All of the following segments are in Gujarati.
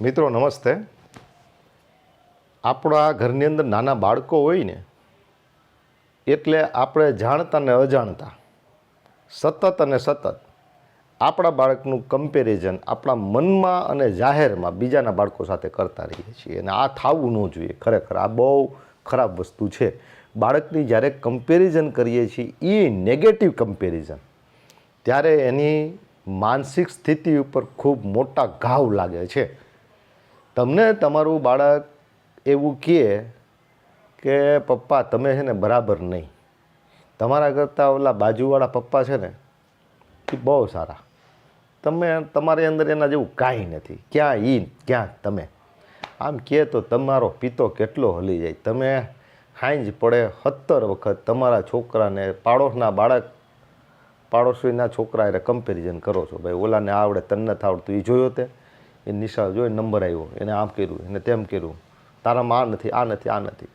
મિત્રો, નમસ્તે. આપણા ઘરની અંદર નાના બાળકો હોય ને, એટલે આપણે જાણતા ને અજાણતા, સતત અને સતત આપણા બાળકનું કમ્પેરિઝન આપણા મનમાં અને જાહેરમાં બીજાના બાળકો સાથે કરતા રહીએ છીએ. અને આ થવું ન જોઈએ, ખરેખર આ બહુ ખરાબ વસ્તુ છે. બાળકની જ્યારે કમ્પેરિઝન કરીએ છીએ એ નેગેટિવ કમ્પેરિઝન ત્યારે એની માનસિક સ્થિતિ ઉપર ખૂબ મોટા ઘાવ લાગે છે. તમને તમારું બાળક એવું કહે કે, પપ્પા, તમે છે ને બરાબર નહીં. તમારા કરતાં ઓલા બાજુવાળા પપ્પા છે ને, એ બહુ સારા. તમે તમારી અંદર એના જેવું કાંઈ નથી. ક્યાં ઈ, ક્યાં તમે? આમ કહે તો તમારો પિત્તો કેટલો હલી જાય. તમે હાંજ પડે સત્તર વખત તમારા છોકરાને પાડોશના બાળક, પાડોશીના છોકરા એટલે કમ્પેરિઝન કરો છો. ભાઈ, ઓલાને આવડે તને નથી આવડતું. એ જોયો તે? એ નિશાળ જોઈ નંબર આવ્યો એને આમ કર્યું, એને તેમ કર્યું. તારામાં આ નથી આ નથી આ નથી.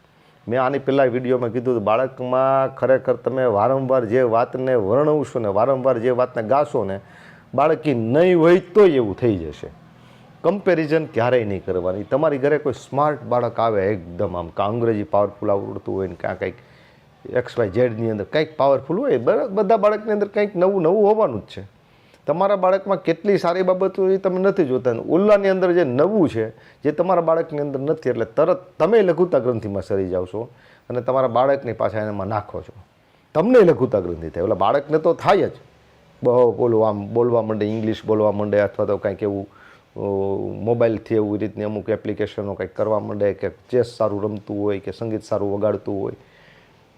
મેં આની પહેલાં વિડીયોમાં કીધું હતું, બાળકમાં ખરેખર તમે વારંવાર જે વાતને વર્ણવશો ને, વારંવાર જે વાતને ગાશો ને, બાળકી નહીં હોય તોય એવું થઈ જશે. કમ્પેરિઝન ક્યારેય નહીં કરવાની. તમારી ઘરે કોઈ સ્માર્ટ બાળક આવે, એકદમ આમ કાં અંગ્રેજી પાવરફુલ આવડતું હોય ને ક્યાં કંઈક એક્સ વાય ઝેડની અંદર કંઈક પાવરફુલ હોય બધા બાળકની અંદર કંઈક નવું નવું હોવાનું જ છે. તમારા બાળકમાં કેટલી સારી બાબતો એ તમે નથી જોતા. ઉલ્લાની અંદર જે નવું છે, જે તમારા બાળકની અંદર નથી, એટલે તરત તમે લઘુતા ગ્રંથિમાં સરી જાવ છો અને તમારા બાળકની પાછા એમાં નાખો છો. તમને લઘુતા ગ્રંથિ થાય. એટલે બાળકને તો થાય જ. બહુ બોલવા આમ બોલવા માંડે, ઇંગ્લિશ બોલવા માંડે અથવા તો કંઈક એવું મોબાઈલથી એવું રીતની અમુક એપ્લિકેશનો કંઈક કરવા માંડે કે ચેસ સારું રમતું હોય કે સંગીત સારું વગાડતું હોય.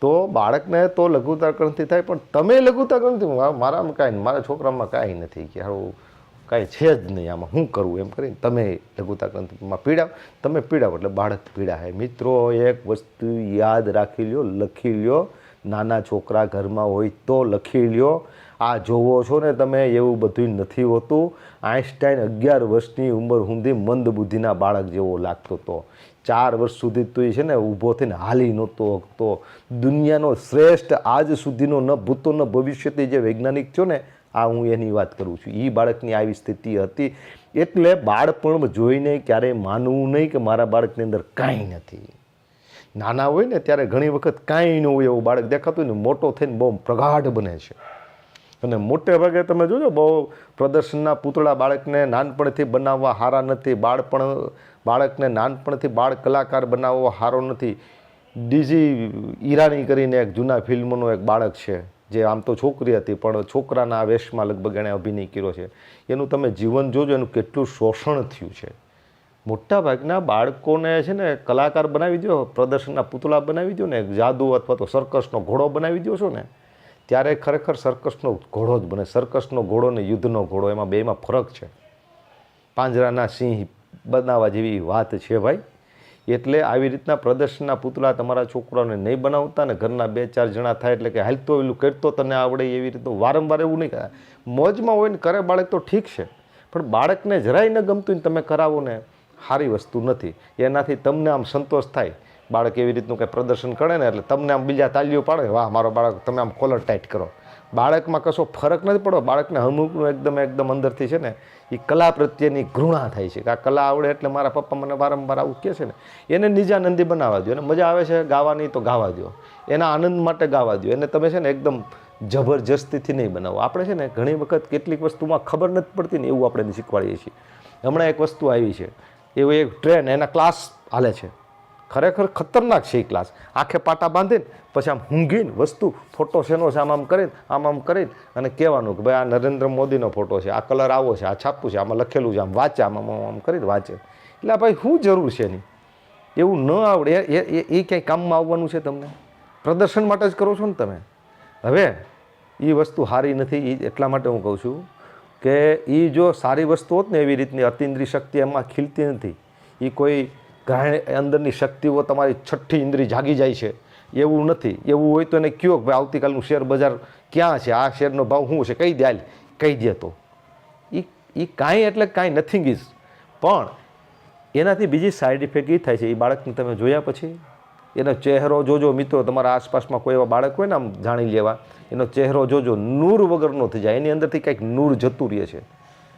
તો બાળકને તો લઘુતા ગ્રંથિ થાય, પણ તમે લઘુતા ગ્રંથિ મારામાં કાંઈ મારા છોકરામાં કાંઈ નથી કે હારું, કાંઈ છે જ નહીં આમાં શું કરવું એમ કરીને તમે લઘુતાકરણમાં પીડાવ, તમે પીડાવ એટલે બાળક પીડાય મિત્રો, એક વસ્તુ યાદ રાખી લ્યો, લખી લ્યો નાના છોકરા ઘરમાં હોય તો લખી લ્યો. આ જોવો છો ને તમે, એવું બધું નથી હોતું. આઈન્સ્ટાઈન અગિયાર વર્ષની ઉંમર સુધી મંદ બુદ્ધિના બાળક જેવો લાગતો હતો ચાર વર્ષ સુધી તો એ છે ને ઊભો થઈને હાલી નહોતો હકતો દુનિયાનો શ્રેષ્ઠ આજ સુધીનો ન ભૂતો ન ભવિષ્યથી જે વૈજ્ઞાનિક છો ને, આ હું એની વાત કરું છું. એ બાળકની આવી સ્થિતિ હતી. એટલે બાળપણ જોઈને ક્યારેય માનવું નહીં કે મારા બાળકની અંદર કાંઈ નથી. નાના હોય ને ત્યારે ઘણી વખત કાંઈ ન હોય એવું બાળક દેખાતું ને, મોટો થઈને બહુ પ્રગાઢ બને છે. અને મોટે ભાગે તમે જોજો, બહુ પ્રદર્શનના પૂતળા બાળકને નાનપણથી બનાવવા સારા નથી, બાળપણ, બાળકને નાનપણથી બાળ કલાકાર બનાવવો સારો નથી. ડીજી ઈરાની કરીને એક જૂના ફિલ્મનો એક બાળક છે, જે આમ તો છોકરી હતી, પણ છોકરાના વેશમાં લગભગ એણે અભિનય કર્યો છે. એનું તમે જીવન જોજો, એનું કેટલું શોષણ થયું છે. મોટા ભાગના બાળકોને છે ને કલાકાર બનાવી દો પ્રદર્શનના પૂતળા બનાવી દો ને જાદુ અથવા તો સર્કસનો ઘોડો બનાવી દો છો ને, ત્યારે ખરેખર સર્કસનો ઘોડો જ બને. સર્કસનો ઘોડો ને યુદ્ધનો ઘોડો, એમાં બેમાં ફરક છે. પાંજરાના સિંહ બનાવવા જેવી વાત છે ભાઈ. એટલે આવી રીતના પ્રદર્શનના પૂતળા તમારા છોકરાઓને નહીં બનાવતા ને ઘરના બે ચાર જણા થાય એટલે કે હાલતો એલું કરતો તને આવડે એવી રીતનું વારંવાર એવું નહીં મોજમાં હોય ને કરે બાળક તો ઠીક છે, પણ બાળકને જરાય ન ગમતું ને તમે કરાવો ને સારી વસ્તુ નથી. એનાથી તમને આમ સંતોષ થાય. બાળક એવી રીતનું કંઈ પ્રદર્શન કરે ને એટલે તમને આમ બીજા તાલીઓ પાડે, વાહ, મારો બાળક, તમે આમ કોલર ટાઈટ કરો. બાળકમાં કશો ફરક નથી પડો બાળકને અમુકનું એકદમ એકદમ અંદરથી છે ને એ કલા પ્રત્યેની ઘૃણા થાય છે કે આ કલા આવડે એટલે મારા પપ્પા મને વારંવાર આવું કહે છે ને. એને નિજાનંદી બનાવવા દો એને મજા આવે છે ગાવાની તો ગાવા દો એના આનંદ માટે ગાવા દો એને તમે છે ને એકદમ જબરજસ્તીથી નહીં બનાવો. આપણે છે ને ઘણી વખત કેટલીક વસ્તુમાં ખબર નથી પડતી ને એવું આપણે શીખવાડીએ છીએ. હમણાં એક વસ્તુ આવી છે. એવું એક ટ્રેન એના ક્લાસ હાલે છે. ખરેખર ખતરનાક છે એ ક્લાસ આખે પાટા બાંધીને પછી આમ ઊંઘીને વસ્તુ ફોટો શેનો છે આમ આમ કરીને, આમ આમ કરીને અને કહેવાનું કે ભાઈ આ નરેન્દ્ર મોદીનો ફોટો છે, આ કલર આવો છે, આ છાપું છે, આમાં લખેલું છે, આમ વાંચે, આમ આમ આમ કરીને વાંચે. એટલે ભાઈ શું જરૂર છે એની? એવું ન આવડે, એ એ ક્યાંય કામમાં આવવાનું છે તમને? પ્રદર્શન માટે જ કરો છો ને તમે? હવે એ વસ્તુ સારી નથી એ એટલા માટે હું કહું છું કે એ જો સારી વસ્તુ હોત ને એવી રીતની અતિન્દ્રિય શક્તિ એમાં ખીલતી નથી. એ કોઈ ગ્રહણ અંદરની શક્તિઓ તમારી છઠ્ઠી ઇન્દ્રિય જાગી જાય છે. એવું નથી. એવું હોય તો એને કયો કે ભાઈ આવતીકાલનું શેર બજાર ક્યાં છે? આ શેરનો ભાવ શું છે? કહી દે કહી દે તો. એ એ કાંઈ એટલે કાંઈ નથિંગ ઇઝ પણ એનાથી બીજી સાઈડ ઇફેક્ટ એ થાય છે. એ બાળકને તમે જોયા પછી એનો ચહેરો જોજો મિત્રો. તમારા આસપાસમાં કોઈ એવા બાળક હોય ને આમ જાણી લેવા. એનો ચહેરો જોજો, નૂર વગરનો થઈ જાય. એની અંદરથી કંઈક નૂર જતું રહે છે.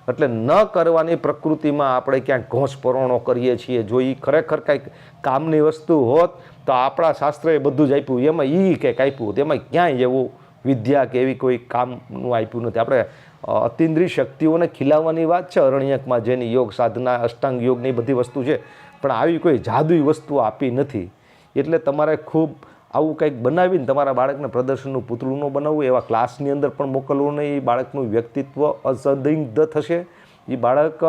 એટલે ન કરવાની પ્રકૃતિમાં આપણે ક્યાંક ઘોંસ પરોણો કરીએ છીએ, જો એ ખરેખર કાંઈક કામની વસ્તુ હોત, તો આપણા શાસ્ત્રએ બધું જ આપ્યું. એમાં એ કંઈક આપ્યું હોત. એમાં ક્યાંય એવું વિદ્યા કે એવી કોઈ કામનું આપ્યું નથી. આપણે અતિન્દ્રિય શક્તિઓને ખીલાવવાની વાત છે અરણ્યકમાં, જેની યોગ સાધના, અષ્ટાંગ યોગની બધી વસ્તુ છે. પણ આવી કોઈ જાદુઈ વસ્તુ આપી નથી. એટલે તમારે ખૂબ આવું કંઈક બનાવીને તમારા બાળકને પ્રદર્શનનું પૂતળું ન બનાવવું, એવા ક્લાસની અંદર પણ મોકલવું નહીં, એ બાળકનું વ્યક્તિત્વ અસંદિગ્ધ થશે. એ બાળક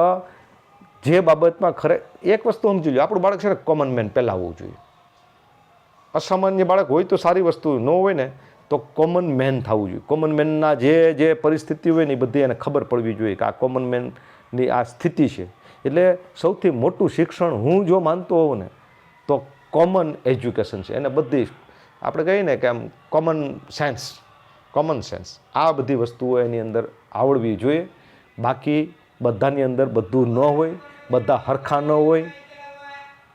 જે બાબતમાં ખરે, એક વસ્તુ સમજી લો આપણું બાળક છે ને કોમન મેન પહેલાં હોવું જોઈએ. અસામાન્ય બાળક હોય તો સારી વસ્તુ ન હોય ને, તો કોમન મેન થવું જોઈએ. કોમન મેનના જે જે પરિસ્થિતિ હોય ને, એ બધી એને ખબર પડવી જોઈએ કે આ કોમન મેનની આ સ્થિતિ છે. એટલે સૌથી મોટું શિક્ષણ હું જો માનતો હોઉં ને, તો કોમન એજ્યુકેશન છે. એને બધી આપણે કહીએ ને કે આમ કોમન સેન્સ કોમન સેન્સ આ બધી વસ્તુઓ એની અંદર આવડવી જોઈએ. બાકી બધાની અંદર બધું ન હોય, બધા હરખા ન હોય,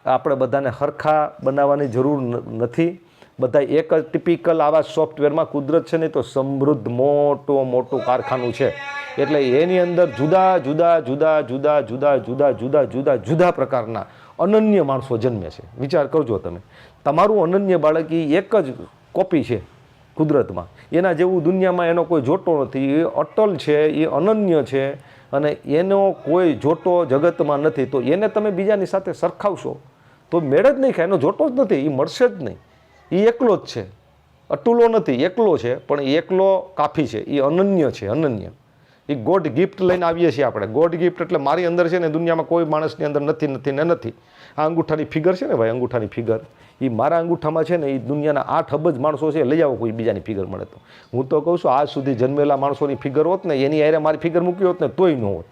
આપણે બધાને હરખા બનાવવાની જરૂર નથી. બધા એક જ ટિપિકલ આવા સોફ્ટવેરમાં કુદરત છે ને તો સમૃદ્ધ મોટું મોટું કારખાનું છે. એટલે એની અંદર જુદા જુદા જુદા જુદા જુદા જુદા જુદા જુદા જુદા પ્રકારના અનન્ય માણસો જન્મે છે. વિચાર કરજો તમે. તમારું અનન્ય બાળક એ એક જ કોપી છે કુદરતમાં. એના જેવું દુનિયામાં એનો કોઈ જોટો નથી. એ અટલ છે, એ અનન્ય છે અને એનો કોઈ જોટો જગતમાં નથી. તો એને તમે બીજાની સાથે સરખાવશો તો મેળ જ નહીં ખાય. એનો જોટો જ નથી. એ મળશે જ નહીં. એ એકલો જ છે. અટુલો નથી. એકલો છે, પણ એકલો કાફી છે. એ અનન્ય છે, અનન્ય. એ ગોડ ગિફ્ટ લઈને આવીએ છીએ આપણે. ગોડ ગિફ્ટ એટલે મારી અંદર છે ને દુનિયામાં કોઈ માણસની અંદર નથી નથી ને નથી. આ અંગૂઠાની ફિગર છે ને ભાઈ, અંગૂઠાની ફિગર. એ મારા અંગૂઠામાં છે ને એ દુનિયાના આઠ અબજ માણસો છે લઈ આવો કોઈ બીજાની ફિગર મળે તો. હું તો કહું છું, આજ સુધી જન્મેલા માણસોની ફિગર હોત ને, એની હારે મારી ફિગર મૂકી હોત ને, તોય ન હોત.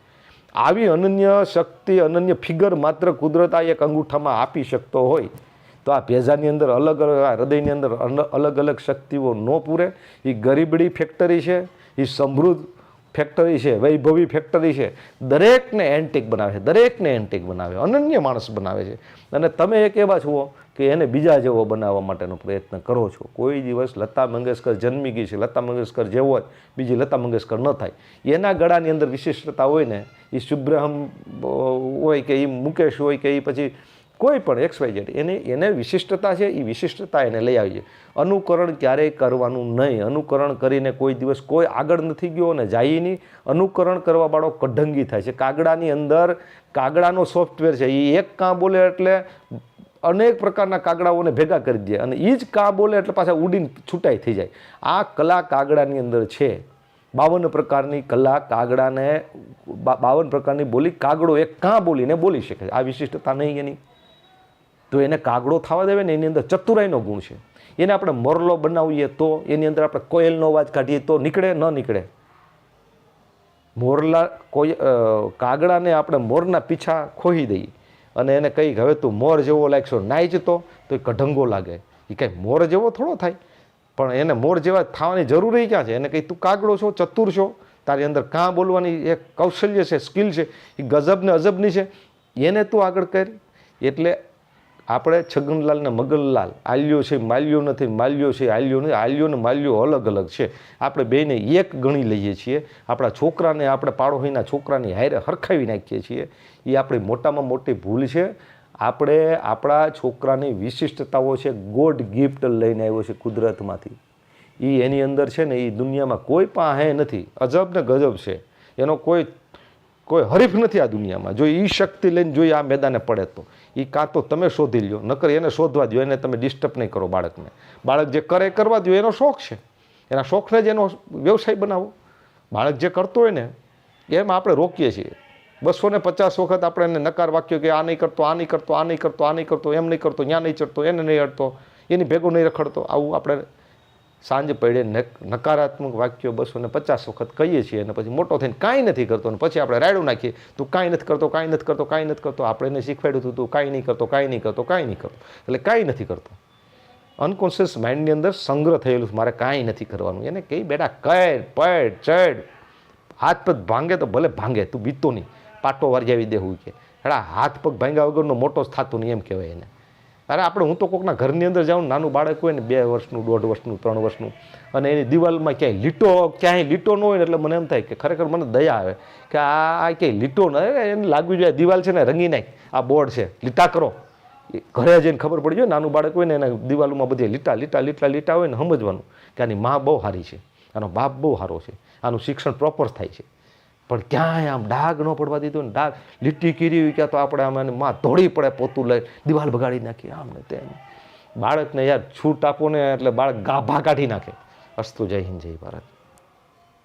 આવી અનન્ય શક્તિ, અનન્ય ફિગર માત્ર કુદરત આ એક અંગૂઠામાં આપી શકતો હોય. તો આ ભેજાની અંદર અલગ અલગ આ હૃદયની અંદર અલગ અલગ શક્તિઓ ન પૂરે. એ ગરીબડી ફેક્ટરી છે એ સમૃદ્ધ ફેક્ટરી છે, વૈભવી ફેક્ટરી છે, દરેકને એન્ટિક બનાવે છે, દરેકને એન્ટિક બનાવે અનન્ય માણસ બનાવે છે. અને તમે એક એવા છો કે એને બીજા જેવો બનાવવા માટેનો પ્રયત્ન કરો છો. કોઈ દિવસ લતા મંગેશકર જન્મી ગઈ છે, લતા મંગેશકર જેવો હોય બીજી લતા મંગેશકર ન થાય. એના ગળાની અંદર વિશિષ્ટતા હોય ને એ શુભ્રહમ હોય કે એ મુકેશ હોય કે એ પછી કોઈ પણ એક્સ વાય ઝેડ એને એને વિશિષ્ટતા છે એ વિશિષ્ટતા એને લઈ આવી છે. અનુકરણ ક્યારેય કરવાનું નહીં. અનુકરણ કરીને કોઈ દિવસ કોઈ આગળ નથી ગયો અને જાય નહીં. અનુકરણ કરવા વાળો કઢંગી થાય છે. કાગડાની અંદર, કાગડાનો સોફ્ટવેર છે. એ એક કાં બોલે એટલે અનેક પ્રકારના કાગડાઓને ભેગા કરી દે. અને એ જ કાં બોલે એટલે પાછા ઉડીને છૂટાઈ થઈ જાય. આ કલા કાગડાની અંદર છે. બાવન પ્રકારની કલા કાગડાને બાવન પ્રકારની બોલી કાગડો એક કાં બોલીને બોલી શકે આ વિશિષ્ટતા નહીં એની. તો એને કાગડો થવા દેવે ને એની અંદર ચતુરાઈનો ગુણ છે. એને આપણે મોરલો બનાવીએ તો એની અંદર આપણે કોયલનો અવાજ કાઢીએ તો નીકળે ન નીકળે. મોરલા કોઈ કાગડાને આપણે મોરના પીછા ખોહી દઈએ અને એને કહી હવે તું મોર જેવો લાગશો નાઈ જતો, તો એ કઢંગો લાગે. એ કાંઈ મોર જેવો થોડો થાય, પણ એને મોર જેવા થવાની જરૂર ક્યાં છે? એને કંઈ તું કાગડો છો, ચતુર છો? તારી અંદર કાં બોલવાની એક કૌશલ્ય છે, સ્કિલ છે? એ ગજબ ને અજબની છે. એને તું આગળ કર. એટલે આપણે છગનલાલ ને મગનલાલ, આલ્યો છે, માલ્યો નથી, માલ્યો છે, આલ્યો નથી, આલ્યો ને માલ્યો અલગ અલગ છે. આપણે બેને એક ગણી લઈએ છીએ. આપણા છોકરાને આપણે પાડોશીના છોકરાની હારે હરખાવી નાખીએ છીએ. એ આપણી મોટામાં મોટી ભૂલ છે. આપણે આપણા છોકરાની વિશિષ્ટતાઓ છે, ગોડ ગિફ્ટ લઈને આવ્યો છે કુદરતમાંથી. એ એની અંદર છે ને એ દુનિયામાં કોઈ પણ હે નથી. અજબ ને ગજબ છે. એનો કોઈ કોઈ હરીફ નથી આ દુનિયામાં. જો એ શક્તિ લઈને જોઈએ આ મેદાને પડે તો. એ કાં તો તમે શોધી લ્યો, નકર એને શોધવા દો એને તમે ડિસ્ટર્બ નહીં કરો બાળકને. બાળક જે કરે કરવા દો એનો શોખ છે. એના શોખને જ એનો વ્યવસાય બનાવો. બાળક જે કરતો હોય ને, એમ આપણે રોકીએ છીએ. બસો ને પચાસ વખત આપણે એને નકાર વાક્યો કે આ નહીં કરતો, આ નહીં કરતો, આ નહીં કરતો, આ નહીં કરતો, એમ નહીં કરતો ત્યાં નહીં ચડતો, એને નહીં અડતો, એની ભેગો નહીં રખડતો. આવું આપણે સાંજ પડે નક- નકારાત્મક વાક્યો બસો ને પચાસ વખત કહીએ છીએ અને પછી મોટો થઈને કાંઈ નથી કરતો અને પછી આપણે રાયડું નાખીએ, તું કાંઈ નથી કરતો, કાંઈ નથી કરતો, કાંઈ નથી કરતો, આપણે એને શીખવાડ્યું હતું, તું કાંઈ નહીં કરતો, કાંઈ નહીં કરતો, કાંઈ નહીં કરતો. એટલે કાંઈ નથી કરતો. અનકોન્શિયસ માઇન્ડની અંદર સંગ્રહ થયેલું મારે કાંઈ નથી કરવાનું. એને કહી, બેટા કેડ પડ ચડ હાથ પગ ભાંગે તો ભલે ભાંગે, તું બીતો નહીં. પાટો વરજાવી દેવું કે. હેડા, હાથ પગ ભાંગ્યા વગરનો મોટો જ થતો નહીં, એમ કહેવાય એને. અરે આપણે, હું તો કોકના ઘરની અંદર જાઉં નાનું બાળક હોય ને બે વર્ષનું, દોઢ વર્ષનું, ત્રણ વર્ષનું, અને એની દિવાલમાં ક્યાંય લીટો ક્યાંય લીટો ન હોય ને એટલે મને એમ થાય કે ખરેખર મને દયા આવે કે આ આ ક્યાંય લીટો ન એને લાગવી જોઈએ દિવાલ છે ને રંગી નાખ, આ બોર્ડ છે, લીટા કરો. ઘરે જઈને ખબર પડી જાય, નાનું બાળક હોય ને એના દિવાલોમાં બધી લીટા લીટા લીટા લીટા હોય ને સમજવાનું કે આની મા બહુ સારી છે, આનો બાપ બહુ સારો છે, આનું શિક્ષણ પ્રોપર થાય છે. પણ ક્યાંય આમ ડાઘ ન પડવા દીધો ને ડાઘ. લીટી કીરી ક્યાં તો આપણે આમ માં ધોળી પડે પોતું લઈ, દિવાલ બગાડી નાખી, આમ ને તેમ. બાળકને યાર છૂટ આપો ને એટલે બાળક ગાભા કાઢી નાખે. અસ્તુ જય હિન્દ, જય ભારત.